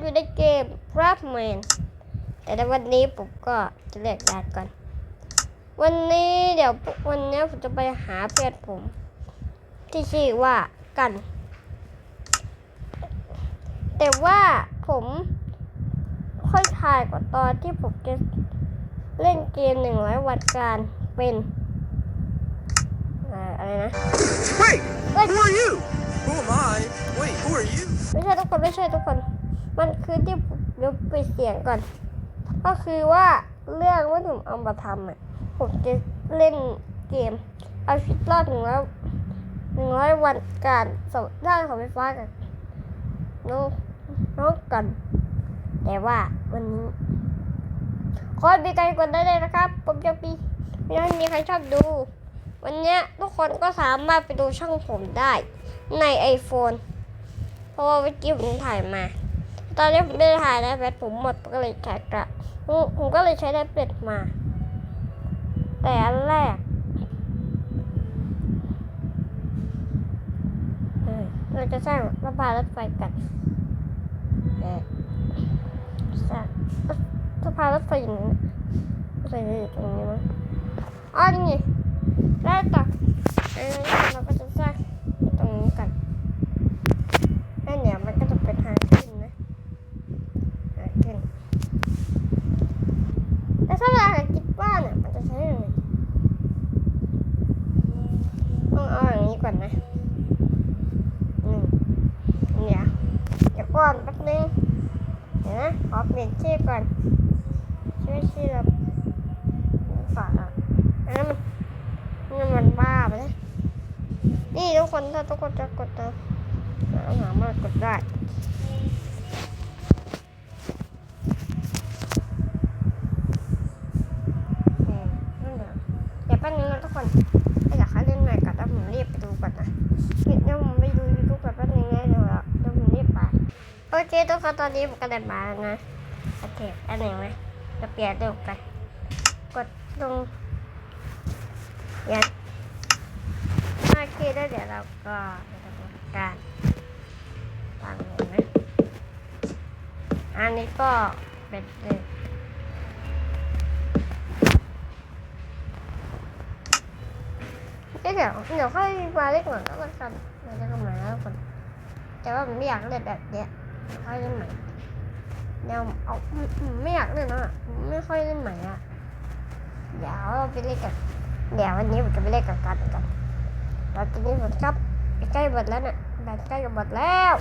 อยู่ในเกมครับแมนแต่ในวันนี้ผมก็จะเลือกดานก่อน วันนี้เดี๋ยววันนี้ผมจะไปหาเพื่อนผม ที่ชื่อว่ากัน แต่ว่าผมค่อยถ่ายกว่าตอนที่ผมจะเล่นเกมหนึ่งร้อยวันการเป็นอ่าอะไรนะ Wait! Wait. Who are you? Who am I? Wait, who are you? ไม่ใช่ทุกคนไม่ใช่ทุกคน มันคือที่ผมเดี๋ยวไปเสียงก่อน ก็คือว่าเรื่องว่าผมเอามาทำอะผมจะเล่นเกม เอาชีวิตรอดหนึ่งร้อยหนึ่งร้อยวันการสดด้านของไฟฟ้ากับน้องน้องกัน แต่ว่าวันนี้ขอให้มีการกดได้เลยนะครับ ผมจะมีไม่ให้มีใครชอบดู วันนี้ทุกคนก็สามารถไปดูช่องผมได้ใน iPhone เพราะว่าเมื่อกี้ผมถ่ายมา ตอนนี้ผมไม่ได้ถ่ายแล้วแบตผมหมดก็เลยใช้กระผมผมก็เลยใช้แท็บเล็ตมา แต่อันแรกเราจะสร้างระบายรถไฟกันเออสร้างสะพานรถไฟอย่างนี้ใส่ตรงนี้มั้งอ๋อนี่ไงได้ต่อเราก็จะสร้างตรงนี้กัน แล้วเนี่ยมันก็จะเป็นทางขึ้นนะทางขึ้นแต่ถ้าเราหากินบ้านเนี่ยมัน จะใช้ยังไงต้องเอาอย่างนี้ก่อนนะหนึ่งเดี๋ยวเดี๋ยวก่อนแป๊บนึงเดี๋ยวนะขอเปลี่ยนชื่อก่อนชื่อชื่อแบบฝาอะอันนั้นมันนี่มันบ้าไปเลยนี่ทุกคนถ้าทุกคนจะกดนะเราสามารถกดได้ เออนั่นแหละเดี๋ยวแป๊บนึงนะทุกคนถ้าอยากให้เล่นใหม่ก่อนแล้วผมรีบไปดูก่อนนะเดี๋ยวผมไปดูยูทูบก่อนแป๊บนึงนะเดี๋ยวเราเดี๋ยวผมรีบไป โอเคทุกคนตอนนี้ผมก็ได้มาแล้วนะโอเคอันหนึ่งไหมจะเปลี่ยนดูกันกดลงยันโอเคแล้วเดี๋ยวเราก็จะทำการฟังเลยนะอันนี้ก็เป็นเลยเดี๋ยวเดี๋ยวค่อยมาเล่นก่อนแล้วกันเราจะทำใหม่แล้วคนแต่ว่าผมไม่อยากเล่นแบบเนี้ย ค่อยเล่นใหม่เดี๋ยวเอาไม่อยากเล่นแล้วอะไม่ค่อยเล่นใหม่อะเดี๋ยวเราไปเล่นกันเดี๋ยววันนี้ผมจะไปเล่นกับกันกันแล้วทีนี้หมดครับใกล้หมดแล้วเนี่ยแบตใกล้จะหมดแล้ว